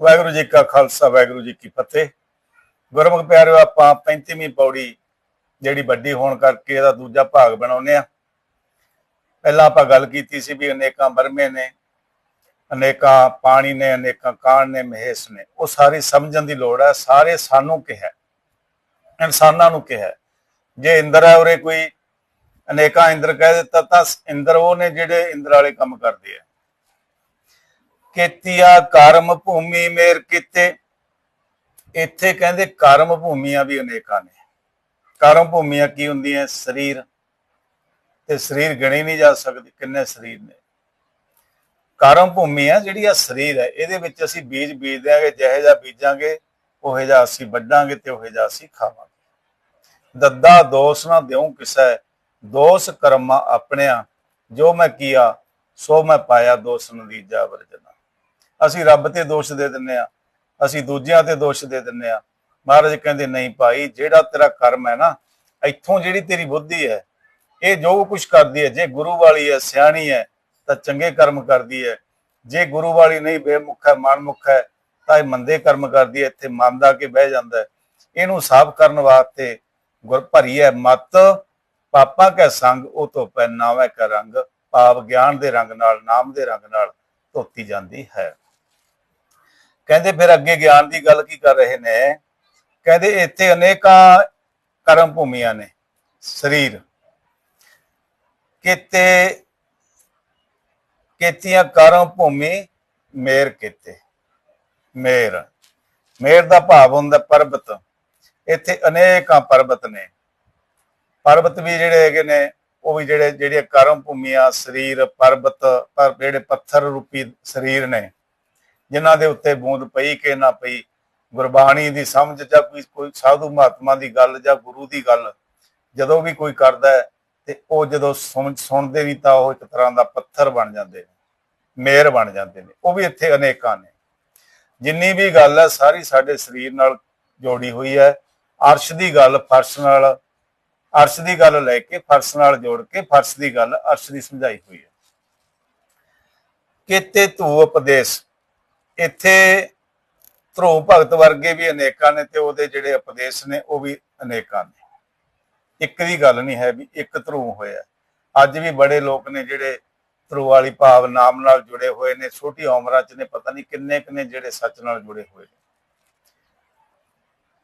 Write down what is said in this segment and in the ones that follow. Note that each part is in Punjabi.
ਵਾਹਿਗੁਰੂ ਜੀ ਕਾ ਖਾਲਸਾ, ਵਾਹਿਗੁਰੂ ਜੀ ਕੀ ਫਤਿਹ। ਗੁਰਮੁਖ ਪਿਆਰਿਓ, ਆਪਾਂ 35ਵੀਂ ਪੌੜੀ ਜਿਹੜੀ ਵੱਡੀ ਹੋਣ ਕਰਕੇ ਇਹਦਾ ਦੂਜਾ ਭਾਗ ਬਣਾਉਨੇ ਆ ਪਹਿਲਾਂ ਆਪਾਂ ਗੱਲ ਕੀਤੀ ਸੀ ਵੀ ਅਨੇਕਾਂ ਬਰਮੇ ਨੇ, ਅਨੇਕਾਂ ਪਾਣੀ ਨੇ, ਅਨੇਕਾਂ ਕਾਣ ਨੇ, ਮਹੇਸ਼ ਨੇ। ਉਹ ਸਾਰੀ ਸਮਝਣ ਦੀ ਲੋੜ ਹੈ, ਸਾਰੇ ਸਾਨੂੰ ਕਿਹਾ। ਇਨਸਾਨਾਂ ਨੂੰ ਕਿਹਾ। ਜੇ ਇੰਦਰ ਹੈ ਉਰੇ ਕੋਈ ਅਨੇਕਾਂ ਇੰਦਰ ਕਹਿ ਦਿੱਤਾ, ਤਾਂ ਇੰਦਰ ਉਹ ਨੇ ਜਿਹੜੇ ਇੰਦਰ ਵਾਲੇ ਕੰਮ ਕਰਦੇ ਆ। ਕੀਤੀਆ ਕਰਮ ਭੂਮੀ ਮੇਰ ਕੀਤੇ। ਇੱਥੇ ਕਹਿੰਦੇ ਕਰਮ ਭੂਮੀਆਂ ਵੀ ਅਨੇਕਾਂ ਨੇ। ਕਰਮ ਭੂਮੀਆਂ ਕੀ ਹੁੰਦੀਆਂ? ਸਰੀਰ। ਤੇ ਸਰੀਰ ਗਿਣੇ ਨਹੀਂ ਜਾ ਸਕਦੇ, ਕਿੰਨੇ ਸਰੀਰ ਨੇ। ਕਰਮ ਭੂਮੀ ਆ ਜਿਹੜੀ ਆ ਸਰੀਰ ਹੈ, ਇਹਦੇ ਵਿੱਚ ਅਸੀਂ ਬੀਜ ਬੀਜ ਦਿਆਂਗੇ, ਜਿਹੇ ਜਿਹਾ ਬੀਜਾਂਗੇ, ਉਹੇ ਜਿਹਾ ਅਸੀਂ ਵੱਢਾਂਗੇ ਤੇ ਉਹੇ ਜਿਹਾ ਅਸੀਂ ਖਾਵਾਂਗੇ। ਦੱਦਾ ਦੋਸ ਨਾ ਦਿਉ ਕਿਸੈ, ਦੋਸ ਕਰਮਾ ਆਪਣਿਆ, ਜੋ ਮੈਂ ਕੀਆ, ਸੋ ਮੈਂ ਪਾਇਆ ਦੋਸ ਨਦੀਜਾ ਵਰਜਨਾ। ਅਸੀਂ ਰੱਬ ਤੇ ਦੋਸ਼ ਦੇ ਦਿੰਨੇ ਆ, ਅਸੀਂ ਦੂਜਿਆਂ ਤੇ ਦੋਸ਼ ਦੇ ਦਿੰਨੇ ਆ। ਮਹਾਰਾਜ ਕਹਿੰਦੇ, ਨਹੀਂ ਭਾਈ, ਜਿਹੜਾ ਤੇਰਾ ਕਰਮ ਹੈ ਨਾ, ਇੱਥੋਂ ਜਿਹੜੀ ਤੇਰੀ ਬੁੱਧੀ ਹੈ, ਇਹ ਜੋ ਕੁਝ ਕਰਦੀ ਹੈ, ਜੇ ਗੁਰੂ ਵਾਲੀ ਹੈ, ਸਿਆਣੀ ਹੈ, ਤਾਂ ਚੰਗੇ ਕਰਮ ਕਰਦੀ ਹੈ। ਜੇ ਗੁਰੂ ਵਾਲੀ ਨਹੀਂ, ਬੇਮੁਖ ਹੈ, ਮਨਮੁਖ ਹੈ, ਤਾਂ ਇਹ ਮੰਦੇ ਕਰਮ ਕਰਦੀ ਹੈ, ਇੱਥੇ ਮਨ ਕੇ ਬਹਿ ਜਾਂਦਾ ਹੈ। ਇਹਨੂੰ ਸਾਫ਼ ਕਰਨ ਵਾਸਤੇ ਗੁਰ ਭਰੀ ਹੈ ਮਤ, ਪਾਪਾ ਕੈ ਸੰਗ, ਉਹ ਧੋਪੈ ਪਹਿਨਾਵੇ ਕਾ ਰੰਗ ਭਾਵ ਗਿਆਨ ਦੇ ਰੰਗ ਨਾਲ, ਨਾਮ ਦੇ ਰੰਗ ਨਾਲ ਧੋਤੀ ਜਾਂਦੀ ਹੈ। ਕਹਿੰਦੇ ਫਿਰ ਅੱਗੇ ਗਿਆਨ ਦੀ ਗੱਲ ਕੀ ਕਰ ਰਹੇ ਨੇ? ਕਹਿੰਦੇ ਇੱਥੇ ਅਨੇਕਾਂ ਕਰਮ ਭੂਮੀਆਂ ਨੇ, ਸਰੀਰ। ਕਿਤੇ, ਕੀਤੀਆਂ ਕਰਮ ਭੂਮੀ ਮੇਰ ਕੀਤੇ। ਮੇਰ। ਮੇਰ ਦਾ ਭਾਵ ਹੁੰਦਾ ਪਰਬਤ। ਇੱਥੇ ਅਨੇਕਾਂ ਪਰਬਤ ਨੇ। ਪਰਬਤ ਵੀ ਜਿਹੜੇ ਹੈਗੇ ਨੇ, ਉਹ ਵੀ ਜਿਹੜੇ, ਜਿਹੜੀਆਂ ਕਰਮ ਭੂਮੀਆਂ, ਸਰੀਰ, ਪਰਬਤ, ਪਰ ਜਿਹੜੇ ਪੱਥਰ ਰੂਪੀ ਸਰੀਰ ਨੇ ਜਿਨ੍ਹਾਂ ਦੇ ਉੱਤੇ ਬੂੰਦ ਪਈ ਕਿ ਨਾ ਪਈ, ਗੁਰਬਾਣੀ ਦੀ ਸਮਝ ਜਾਂ ਕੋਈ ਕੋਈ ਸਾਧੂ ਮਹਾਤਮਾ ਦੀ ਗੱਲ ਜਾਂ ਗੁਰੂ ਦੀ ਗੱਲ ਜਦੋਂ ਵੀ ਕੋਈ ਕਰਦਾ ਹੈ ਤੇ ਉਹ ਜਦੋਂ ਸੁਣਦੇ ਵੀ ਤਾਂ ਉਹ ਇੱਕ ਤਰ੍ਹਾਂ ਦਾ ਪੱਥਰ ਬਣ ਜਾਂਦੇ ਨੇ, ਮੇਰ ਬਣ ਜਾਂਦੇ ਨੇ। ਉਹ ਵੀ ਇੱਥੇ ਅਨੇਕਾਂ ਨੇ। ਜਿੰਨੀ ਵੀ ਗੱਲ ਹੈ, ਸਾਰੀ ਸਾਡੇ ਸਰੀਰ ਨਾਲ ਜੋੜੀ ਹੋਈ ਹੈ। ਅਰਸ਼ ਦੀ ਗੱਲ ਫਰਸ਼ ਨਾਲ, ਅਰਸ਼ ਦੀ ਗੱਲ ਲੈ ਕੇ ਫਰਸ਼ ਨਾਲ ਜੋੜ ਕੇ ਫਰਸ਼ ਦੀ ਗੱਲ ਅਰਸ਼ ਦੀ ਸਮਝਾਈ ਹੋਈ ਹੈ। ਕਿਤੇ ਧੂ ਉਪਦੇਸ਼ ਇੱਥੇ ਧਰੋ ਭਗਤ ਵਰਗੇ ਵੀ ਅਨੇਕਾਂ ਨੇ ਤੇ ਉਹਦੇ ਜਿਹੜੇ ਉਪਦੇਸ਼ ਨੇ ਉਹ ਵੀ ਅਨੇਕਾਂ ਨੇ। ਇੱਕ ਦੀ ਗੱਲ ਨਹੀਂ ਹੈ ਵੀ ਇੱਕ ਧਰੂ ਹੋਇਆ। ਅੱਜ ਵੀ ਬੜੇ ਲੋਕ ਨੇ ਜਿਹੜੇ ਧਰੂ ਵਾਲੀ ਭਾਵ ਨਾਮ ਨਾਲ ਜੁੜੇ ਹੋਏ ਨੇ, ਛੋਟੀ ਉਮਰਾਂ 'ਚ ਨੇ, ਪਤਾ ਨਹੀਂ ਕਿੰਨੇ ਕਿੰਨੇ ਜਿਹੜੇ ਸੱਚ ਨਾਲ ਜੁੜੇ ਹੋਏ ਨੇ।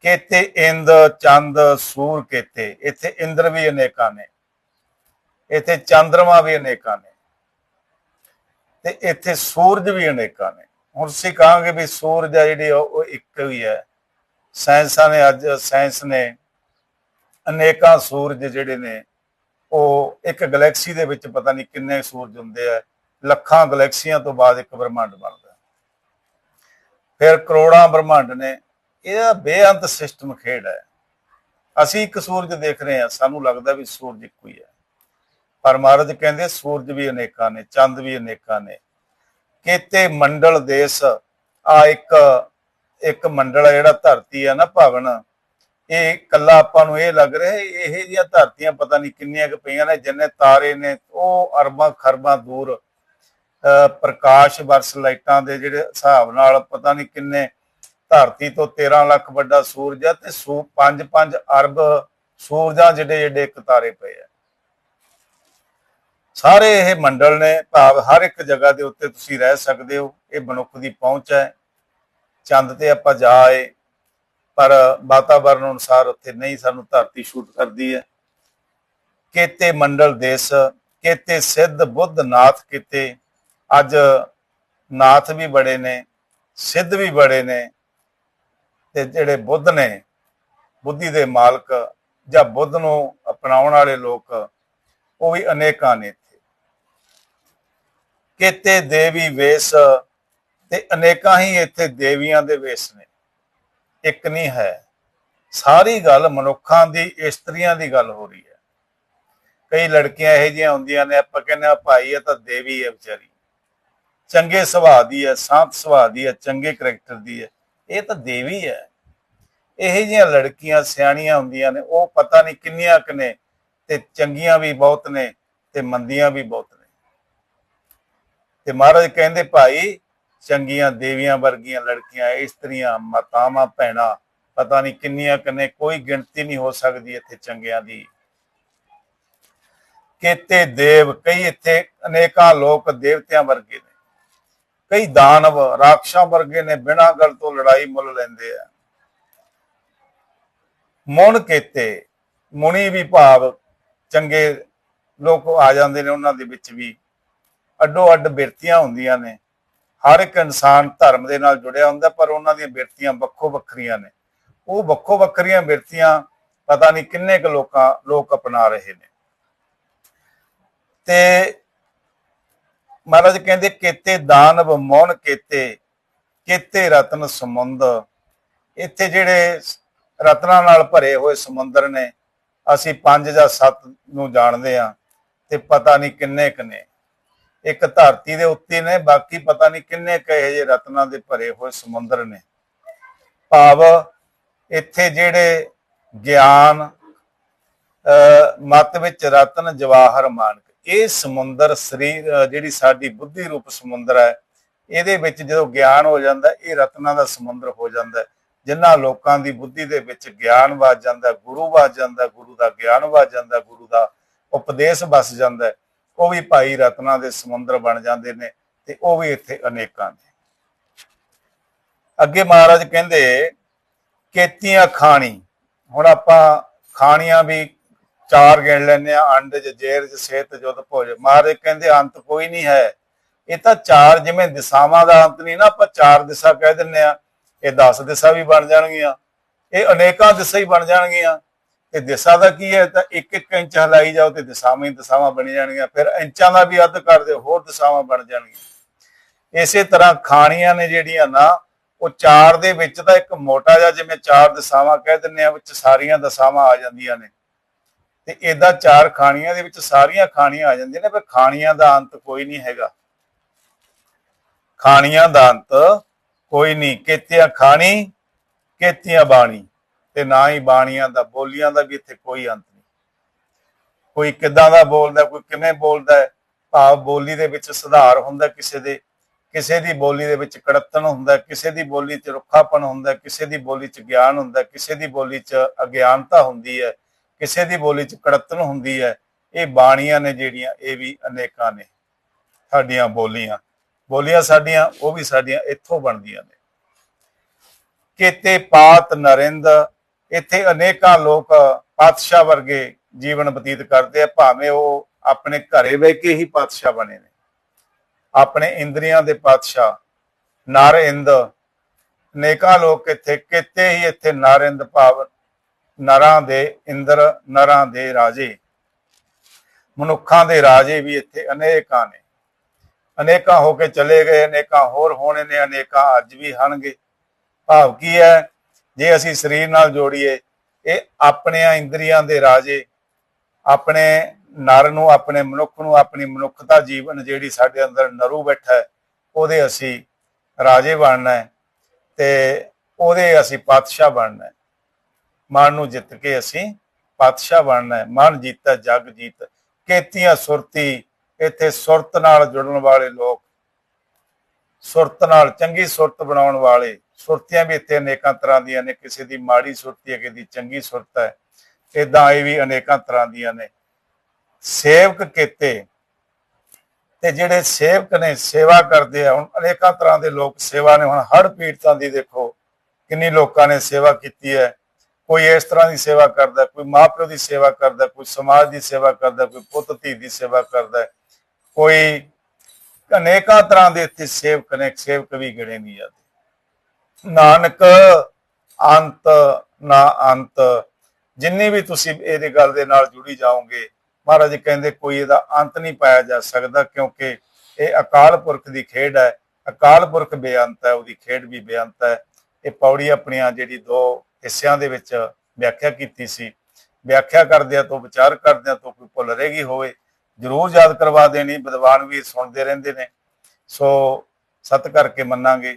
ਕੇਤੇ ਇੰਦ, ਚੰਦ, ਸੂਰ ਕੇਤੇ, ਇੱਥੇ ਇੰਦਰ ਵੀ ਅਨੇਕਾਂ ਨੇ, ਇੱਥੇ ਚੰਦਰਮਾ ਵੀ ਅਨੇਕਾਂ ਨੇ, ਤੇ ਇੱਥੇ ਸੂਰਜ ਵੀ ਅਨੇਕਾਂ ਨੇ। ਹੁਣ ਅਸੀਂ ਕਹਾਂਗੇ ਵੀ ਸੂਰਜ ਆ ਜਿਹੜੀ ਉਹ ਉਹ ਇੱਕ ਹੀ ਹੈ। ਸਾਇੰਸਾਂ ਨੇ ਅੱਜ, ਸਾਇੰਸ ਨੇ ਅਨੇਕਾਂ ਸੂਰਜ ਜਿਹੜੇ ਨੇ, ਉਹ ਇੱਕ ਗੈਲੈਕਸੀ ਦੇ ਵਿੱਚ ਪਤਾ ਨਹੀਂ ਕਿੰਨੇ ਸੂਰਜ ਹੁੰਦੇ ਆ, ਲੱਖਾਂ ਗੈਲੈਕਸੀਆਂ ਤੋਂ ਬਾਅਦ ਇੱਕ ਬ੍ਰਹਿਮੰਡ ਬਣਦਾ। ਫਿਰ ਕਰੋੜਾਂ ਬ੍ਰਹਿਮੰਡ ਨੇ, ਇਹਦਾ ਬੇਅੰਤ ਸਿਸਟਮ ਖੇਡ ਹੈ। ਅਸੀਂ ਇੱਕ ਸੂਰਜ ਦੇਖ ਰਹੇ ਹਾਂ, ਸਾਨੂੰ ਲੱਗਦਾ ਵੀ ਸੂਰਜ ਇੱਕੋ ਹੀ ਹੈ। ਪਰ ਮਹਾਰਾਜ ਕਹਿੰਦੇ ਸੂਰਜ ਵੀ ਅਨੇਕਾਂ ਨੇ, ਚੰਦ ਵੀ ਅਨੇਕਾਂ ਨੇ। ਕਿਤੇ ਮੰਡਲ ਦੇਸ਼, ਆ ਇੱਕ ਇੱਕ ਮੰਡਲ ਜਿਹੜਾ ਧਰਤੀ ਆ ਨਾ ਭਵਨ, ਇਹ ਕੱਲਾ ਆਪਾਂ ਨੂੰ ਇਹ ਲੱਗ ਰਿਹਾ, ਇਹ ਜਿਹੀਆਂ ਧਰਤੀਆਂ ਪਤਾ ਨਹੀਂ ਕਿੰਨੀਆਂ ਕੁ ਪਈਆਂ ਨੇ, ਜਿੰਨੇ ਤਾਰੇ ਨੇ, ਉਹ ਅਰਬਾਂ ਖਰਬਾਂ ਦੂਰ ਅਹ ਪ੍ਰਕਾਸ਼ ਵਰਸ ਲਾਈਟਾਂ ਦੇ ਜਿਹੜੇ ਹਿਸਾਬ ਨਾਲ ਪਤਾ ਨਹੀਂ ਕਿੰਨੇ ਧਰਤੀ ਤੋਂ 13 ਲੱਖ ਵੱਡਾ ਸੂਰਜ ਆ, ਤੇ ਸੂ 5-5 ਅਰਬ ਸੂਰਜਾਂ ਜਿਹੜੇ ਜਿਹੜੇ ਇੱਕ ਤਾਰੇ ਪਏ ਆ। ਸਾਰੇ ਇਹ ਮੰਡਲ ਨੇ ਭਾਵ ਹਰ ਇੱਕ ਜਗ੍ਹਾ ਦੇ ਉੱਤੇ ਤੁਸੀਂ ਰਹਿ ਸਕਦੇ ਹੋ, ਇਹ ਮਨੁੱਖ ਦੀ ਪਹੁੰਚ ਹੈ। ਚੰਦ ਤੇ ਆਪਾਂ ਜਾਏ ਪਰ ਵਾਤਾਵਰਣ ਅਨੁਸਾਰ ਉੱਥੇ ਨਹੀਂ, ਸਾਨੂੰ ਧਰਤੀ ਸ਼ੂਟ ਕਰਦੀ ਹੈ। ਕੇਤੇ ਮੰਡਲ ਦੇਸ਼, ਕੇਤੇ ਸਿੱਧ ਬੁੱਧ ਨਾਥ ਕਿਤੇ। ਅੱਜ ਨਾਥ ਵੀ ਬੜੇ ਨੇ, ਸਿੱਧ ਵੀ ਬੜੇ ਨੇ, ਤੇ ਜਿਹੜੇ ਬੁੱਧ ਨੇ, ਬੁੱਧੀ ਦੇ ਮਾਲਕ ਜਾਂ ਬੁੱਧ ਨੂੰ ਅਪਣਾਉਣ ਵਾਲੇ ਲੋਕ, ਉਹ ਵੀ ਅਨੇਕਾਂ ਨੇ। ਕਿਤੇ ਦੇਵੀ ਵੇਸ ਤੇ ਅਨੇਕਾਂ ਹੀ ਇੱਥੇ ਦੇਵੀਆਂ ਦੇ ਵੇਸ ਨੇ। ਇੱਕ ਨਹੀਂ ਹੈ, ਸਾਰੀ ਗੱਲ ਮਨੁੱਖਾਂ ਦੀ, ਇਸਤਰੀਆਂ ਦੀ ਗੱਲ ਹੋ ਰਹੀ ਹੈ। ਕਈ ਲੜਕੀਆਂ ਇਹੋ ਜਿਹੀਆਂ ਹੁੰਦੀਆਂ ਨੇ, ਆਪਾਂ ਕਹਿੰਦੇ ਆ ਭਾਈ ਇਹ ਤਾਂ ਦੇਵੀ ਹੈ ਵਿਚਾਰੀ। ਚੰਗੇ ਸੁਭਾਅ ਦੀ ਹੈ, ਸ਼ਾਂਤ ਸੁਭਾਅ ਦੀ ਹੈ, ਚੰਗੇ ਕਰੈਕਟਰ ਦੀ ਹੈ। ਇਹ ਤਾਂ ਦੇਵੀ ਹੈ। ਇਹੋ ਜਿਹੀਆਂ ਲੜਕੀਆਂ ਸਿਆਣੀਆਂ ਹੁੰਦੀਆਂ ਨੇ, ਉਹ ਪਤਾ ਨਹੀਂ ਕਿੰਨੀਆਂ ਕੁ ਨੇ ਤੇ ਚੰਗੀਆਂ ਵੀ ਬਹੁਤ ਨੇ ਤੇ ਮੰਦੀਆਂ ਵੀ ਬਹੁਤ ਨੇ। ਤੇ ਮਹਾਰਾਜ ਕਹਿੰਦੇ, ਭਾਈ, ਚੰਗੀਆਂ ਦੇਵੀਆਂ ਵਰਗੀਆਂ ਲੜਕੀਆਂ ਇਸਤਰੀਆਂ ਮਾਤਾਵਾਂ, ਭੈਣਾਂ, ਪਤਾ ਨਹੀਂ ਕਿੰਨੀਆਂ ਕਿੰਨੇ ਕੋਈ ਗਿਣਤੀ ਨਹੀਂ ਹੋ ਸਕਦੀ ਇੱਥੇ ਚੰਗਿਆਂ ਦੀ। ਕੇਤੇ ਦੇਵ, ਕਈ ਇੱਥੇ ਅਨੇਕਾਂ ਲੋਕ ਦੇਵਤਿਆਂ ਵਰਗੇ ਨੇ। ਕਈ ਦਾਨਵ, ਰਾਖਸ਼ਾਂ ਵਰਗੇ ਨੇ, ਬਿਨਾਂ ਗੱਲ ਤੋਂ ਲੜਾਈ ਮੁੱਲ ਲੈਂਦੇ ਆ। ਮਨ ਕੇਤੇ ਮੁਨੀ ਵੀ ਭਾਵ ਚੰਗੇ ਲੋਕ ਆ ਜਾਂਦੇ ਨੇ ਉਹਨਾਂ ਦੇ ਵਿੱਚ ਵੀ। ਅੱਡੋ ਅੱਡ ਬਿਰਤੀਆਂ ਹੁੰਦੀਆਂ ਨੇ। ਹਰ ਇੱਕ ਇਨਸਾਨ ਧਰਮ ਦੇ ਨਾਲ ਜੁੜਿਆ ਹੁੰਦਾ, ਪਰ ਉਹਨਾਂ ਦੀਆਂ ਬਿਰਤੀਆਂ ਵੱਖੋ ਵੱਖਰੀਆਂ ਨੇ। ਉਹ ਵੱਖੋ ਵੱਖਰੀਆਂ ਬਿਰਤੀਆਂ ਪਤਾ ਨਹੀਂ ਕਿੰਨੇ ਕੁ ਲੋਕਾਂ, ਲੋਕ ਅਪਣਾ ਰਹੇ ਨੇ। ਤੇ ਮਹਾਰਾਜ ਕਹਿੰਦੇ, ਕੇਤੇ ਦਾਨਵ ਮੌਨ ਕੇਤੇ ਕੇਤੇ ਰਤਨ ਸਮੁੰਦ। ਇੱਥੇ ਜਿਹੜੇ ਰਤਨਾਂ ਨਾਲ ਭਰੇ ਹੋਏ ਸਮੁੰਦਰ ਨੇ, ਅਸੀਂ ਪੰਜ ਜਾਂ ਸੱਤ ਨੂੰ ਜਾਣਦੇ ਆ ਤੇ ਪਤਾ ਨਹੀਂ ਕਿੰਨੇ ਕਨੇ ਇੱਕ ਧਰਤੀ ਦੇ ਉੱਤੇ ਨੇ, ਬਾਕੀ ਪਤਾ ਨਹੀਂ ਕਿੰਨੇ ਕਹੇ ਜੇ ਰਤਨਾਂ ਦੇ ਭਰੇ ਹੋਏ ਸਮੁੰਦਰ ਨੇ ਭਾਵ ਇੱਥੇ ਜਿਹੜੇ ਗਿਆਨ, ਅਹ, ਮਤ ਵਿੱਚ ਰਤਨ ਜਵਾਹਰ ਮਾਨਕ, ਇਹ ਸਮੁੰਦਰ ਸਰੀਰ ਜਿਹੜੀ ਸਾਡੀ ਬੁੱਧੀ ਰੂਪ ਸਮੁੰਦਰ ਹੈ, ਇਹਦੇ ਵਿੱਚ ਜਦੋਂ ਗਿਆਨ ਹੋ ਜਾਂਦਾ, ਇਹ ਰਤਨਾਂ ਦਾ ਸਮੁੰਦਰ ਹੋ ਜਾਂਦਾ ਹੈ। ਜਿਨ੍ਹਾਂ ਲੋਕਾਂ ਦੀ ਬੁੱਧੀ ਦੇ ਵਿੱਚ ਗਿਆਨ ਵਸ ਜਾਂਦਾ, ਗੁਰੂ ਵਸ ਜਾਂਦਾ, ਗੁਰੂ ਦਾ ਗਿਆਨ ਵਸ ਜਾਂਦਾ, ਗੁਰੂ ਦਾ ਉਪਦੇਸ਼ ਵਸ ਜਾਂਦਾ ਉਹ ਵੀ ਭਾਈ ਰਤਨਾਂ ਦੇ ਸਮੁੰਦਰ ਬਣ ਜਾਂਦੇ ਨੇ ਤੇ ਉਹ ਵੀ ਇੱਥੇ ਅਨੇਕਾਂ ਨੇ। ਅੱਗੇ ਮਹਾਰਾਜ ਕਹਿੰਦੇ, ਕੇਤੀਆਂ ਖਾਣੀ। ਹੁਣ ਆਪਾਂ ਖਾਣੀਆਂ ਵੀ ਚਾਰ ਗਿਣ ਲੈਂਦੇ ਆ ਅੰਡ ਜੇਰ ਸੇਤ ਜੁਦ ਭੋਜ। ਮਹਾਰਾਜ ਕਹਿੰਦੇ, ਅੰਤ ਕੋਈ ਨਹੀਂ ਹੈ। ਇਹ ਤਾਂ ਚਾਰ ਜਿਵੇਂ ਦਿਸ਼ਾਵਾਂ ਦਾ ਅੰਤ ਨਹੀਂ ਨਾ, ਆਪਾਂ ਚਾਰ ਦਿਸ਼ਾ ਕਹਿ ਦਿੰਨੇ ਆ ਇਹ 10 ਦਿਸ਼ਾ ਵੀ ਬਣ ਜਾਣਗੀਆਂ। ਇਹ ਅਨੇਕਾਂ ਦਿਸ਼ਾ ਹੀ ਬਣ ਜਾਣਗੀਆਂ। ਤੇ ਦਿਸ਼ਾ ਦਾ ਕੀ ਹੈ? ਤਾਂ ਇੱਕ ਇੱਕ ਇੰਚ ਹਲਾਈ ਜਾਓ ਤੇ ਦਿਸ਼ਾਵਾਂ ਹੀ ਦਿਸ਼ਾਵਾਂ ਬਣ ਜਾਣਗੀਆਂ। ਫਿਰ ਇੰਚਾਂ ਦਾ ਵੀ ਅੱਧ ਕਰ ਦਿਓ ਹੋਰ ਦਿਸ਼ਾਵਾਂ ਬਣ ਜਾਣਗੀਆਂ। ਇਸੇ ਤਰ੍ਹਾਂ ਖਾਣੀਆਂ ਨੇ ਜਿਹੜੀਆਂ ਨਾ, ਉਹ ਚਾਰ ਦੇ ਵਿੱਚ ਤਾਂ ਇੱਕ ਮੋਟਾ ਜਿਹਾ ਜਿਵੇਂ ਚਾਰ ਦਿਸ਼ਾਵਾਂ ਕਹਿ ਦਿੰਨੇ ਆ, ਵਿੱਚ ਸਾਰੀਆਂ ਦਿਸ਼ਾਵਾਂ ਆ ਜਾਂਦੀਆਂ ਨੇ। ਤੇ ਇਦਾਂ ਚਾਰ ਖਾਣੀਆਂ ਦੇ ਵਿੱਚ ਸਾਰੀਆਂ ਖਾਣੀਆਂ ਆ ਜਾਂਦੀਆਂ ਨੇ ਪਰ ਖਾਣੀਆਂ ਦਾ ਅੰਤ ਕੋਈ ਨਹੀਂ ਹੈਗਾ। ਖਾਣੀਆਂ ਦਾ ਅੰਤ ਕੋਈ ਨਹੀਂ। ਕਿਤਿਆਂ ਖਾਣੀ, ਕਿਤਿਆਂ ਬਾਣੀ। ਤੇ ਨਾ ਹੀ ਬਾਣੀਆਂ ਦਾ, ਬੋਲੀਆਂ ਦਾ ਵੀ ਇੱਥੇ ਕੋਈ ਅੰਤ ਨਹੀਂ। ਕੋਈ ਕਿੱਦਾਂ ਦਾ ਬੋਲਦਾ, ਕੋਈ ਕਿਵੇਂ ਬੋਲਦਾ ਹੈ, ਭਾਵ ਬੋਲੀ ਦੇ ਵਿੱਚ ਸੁਧਾਰ ਹੁੰਦਾ ਕਿਸੇ ਦੇ, ਕਿਸੇ ਦੀ ਬੋਲੀ ਦੇ ਵਿੱਚ ਕੜਤਨ ਹੁੰਦਾ, ਕਿਸੇ ਦੀ ਬੋਲੀ 'ਚ ਰੁੱਖਾਪਣ ਹੁੰਦਾ, ਕਿਸੇ ਦੀ ਬੋਲੀ 'ਚ ਗਿਆਨ ਹੁੰਦਾ, ਕਿਸੇ ਦੀ ਬੋਲੀ 'ਚ ਅਗਿਆਨਤਾ ਹੁੰਦੀ ਹੈ, ਕਿਸੇ ਦੀ ਬੋਲੀ 'ਚ ਕੜਤਨ ਹੁੰਦੀ ਹੈ, ਇਹ ਬਾਣੀਆਂ ਨੇ ਜਿਹੜੀਆਂ, ਇਹ ਵੀ ਅਨੇਕਾਂ ਨੇ, ਸਾਡੀਆਂ ਬੋਲੀਆਂ। ਬੋਲੀਆਂ ਸਾਡੀਆਂ, ਉਹ ਵੀ ਸਾਡੀਆਂ ਇੱਥੋਂ ਬਣਦੀਆਂ ਨੇ। ਕੇਤੇ ਪਾਤ ਨਰਿੰਦ ਇੱਥੇ ਅਨੇਕਾਂ ਲੋਕ ਪਾਤਸ਼ਾਹ ਵਰਗੇ ਜੀਵਨ ਬਤੀਤ ਕਰਦੇ ਆ, ਭਾਵੇਂ ਉਹ ਆਪਣੇ ਘਰੇ ਬਹਿ ਕੇ ਹੀ ਪਾਤਸ਼ਾਹ ਬਣੇ ਨੇ। ਆਪਣੇ ਇੰਦਰੀਆਂ ਦੇ ਪਾਤਸ਼ਾਹ ਨਰਿੰਦ ਅਨੇਕਾਂ ਲੋਕ ਇੱਥੇ, ਕਿਤੇ ਹੀ ਇੱਥੇ ਨਰਿੰਦ ਭਾਵ ਨਰਾਂ ਦੇ ਇੰਦਰ, ਨਰਾਂ ਦੇ ਰਾਜੇ, ਮਨੁੱਖਾਂ ਦੇ ਰਾਜੇ ਵੀ ਇੱਥੇ ਅਨੇਕਾਂ ਨੇ। ਅਨੇਕਾਂ ਹੋ ਕੇ ਚਲੇ ਗਏ, ਅਨੇਕਾਂ ਹੋਰ ਹੋਣੇ ਨੇ, ਅਨੇਕਾਂ ਅੱਜ ਵੀ ਹਨਗੇ ਭਾਵ ਕੀ ਹੈ? ਜੇ ਅਸੀਂ ਸਰੀਰ ਨਾਲ ਜੋੜੀਏ, ਇਹ ਆਪਣੀਆਂ ਇੰਦਰੀਆਂ ਦੇ ਰਾਜੇ, ਆਪਣੇ ਨਰ ਨੂੰ, ਆਪਣੇ ਮਨੁੱਖ ਨੂੰ, ਆਪਣੀ ਮਨੁੱਖਤਾ ਜੀਵਨ ਜਿਹੜੀ ਸਾਡੇ ਅੰਦਰ ਨਰੂ ਬੈਠਾ ਉਹਦੇ ਅਸੀਂ ਰਾਜੇ ਬਣਨਾ ਹੈ ਤੇ ਉਹਦੇ ਅਸੀਂ ਪਾਤਸ਼ਾਹ ਬਣਨਾ ਹੈ। ਮਨ ਨੂੰ ਜਿੱਤ ਕੇ ਅਸੀਂ ਪਾਤਸ਼ਾਹ ਬਣਨਾ ਹੈ। ਮਨ ਜੀਤਾ, ਜਗ ਜੀਤ, ਕੇਤੀਆਂ ਸੁਰਤੀ, ਇੱਥੇ ਸੁਰਤ ਨਾਲ ਜੁੜਨ ਵਾਲੇ ਲੋਕ, ਸੁਰਤ ਨਾਲ ਚੰਗੀ ਸੁਰਤ ਬਣਾਉਣ ਵਾਲੇ ਸੁਰਤੀਆਂ ਵੀ ਇੱਥੇ ਅਨੇਕਾਂ ਤਰ੍ਹਾਂ ਦੀਆਂ ਨੇ, ਕਿਸੇ ਦੀ ਮਾੜੀ ਸੁਰਤੀ ਹੈ, ਕਿਸੇ ਦੀ ਚੰਗੀ ਸੁਰਤ ਹੈ ਇਦਾਂ ਇਹ ਵੀ ਅਨੇਕਾਂ ਤਰ੍ਹਾਂ ਦੀਆਂ ਨੇ। ਸੇਵਕ ਕੀਤੇ ਤੇ ਜਿਹੜੇ ਸੇਵਕ ਨੇ, ਸੇਵਾ ਕਰਦੇ ਆ, ਹੁਣ ਅਨੇਕਾਂ ਤਰ੍ਹਾਂ ਦੇ ਲੋਕ ਸੇਵਾ ਨੇ, ਹੁਣ ਹੜ ਪੀੜਤਾਂ ਦੀ ਦੇਖੋ ਕਿੰਨੀ ਲੋਕਾਂ ਨੇ ਸੇਵਾ ਕੀਤੀ ਹੈ। ਕੋਈ ਇਸ ਤਰ੍ਹਾਂ ਦੀ ਸੇਵਾ ਕਰਦਾ, ਕੋਈ ਮਾਪਿਓ ਦੀ ਸੇਵਾ ਕਰਦਾ, ਕੋਈ ਸਮਾਜ ਦੀ ਸੇਵਾ ਕਰਦਾ, ਕੋਈ ਪੁੱਤ ਧੀ ਦੀ ਸੇਵਾ ਕਰਦਾ ਕੋਈ ਅਨੇਕਾਂ ਤਰ੍ਹਾਂ ਦੇ ਇੱਥੇ ਸੇਵਕ ਨੇ, ਸੇਵਕ ਵੀ ਗਿਣੇ ਨਹੀਂ ਜਾਂਦੇ। ਨਾਨਕ, ਅੰਤ ਨਾ ਅੰਤ। ਜਿੰਨੀ ਵੀ ਤੁਸੀਂ ਇਹਦੇ ਗੱਲ ਦੇ ਨਾਲ ਜੁੜੀ ਜਾਓਗੇ, ਮਹਾਰਾਜ ਕਹਿੰਦੇ ਕੋਈ ਇਹਦਾ ਅੰਤ ਨਹੀਂ ਪਾਇਆ ਜਾ ਸਕਦਾ, ਕਿਉਂਕਿ ਇਹ ਅਕਾਲ ਪੁਰਖ ਦੀ ਖੇਡ ਹੈ। ਅਕਾਲ ਪੁਰਖ ਬੇਅੰਤ ਹੈ, ਉਹਦੀ ਖੇਡ ਵੀ ਬੇਅੰਤ ਹੈ। ਇਹ ਪੌੜੀ ਆਪਣੀਆਂ ਜਿਹੜੀ ਦੋ ਹਿੱਸਿਆਂ ਦੇ ਵਿੱਚ ਵਿਆਖਿਆ ਕੀਤੀ ਸੀ। ਵਿਆਖਿਆ ਕਰਦਿਆਂ ਤੋਂ, ਵਿਚਾਰ ਕਰਦਿਆਂ ਤੋਂ ਕੋਈ ਭੁੱਲ ਰਹੇਗੀ ਹੋਵੇ, ਜ਼ਰੂਰ ਯਾਦ ਕਰਵਾ ਦੇਣੀ, ਵਿਦਵਾਨ ਵੀ ਸੁਣਦੇ ਰਹਿੰਦੇ ਨੇ। ਸੋ ਸਤ ਕਰਕੇ ਮੰਨਾਂਗੇ।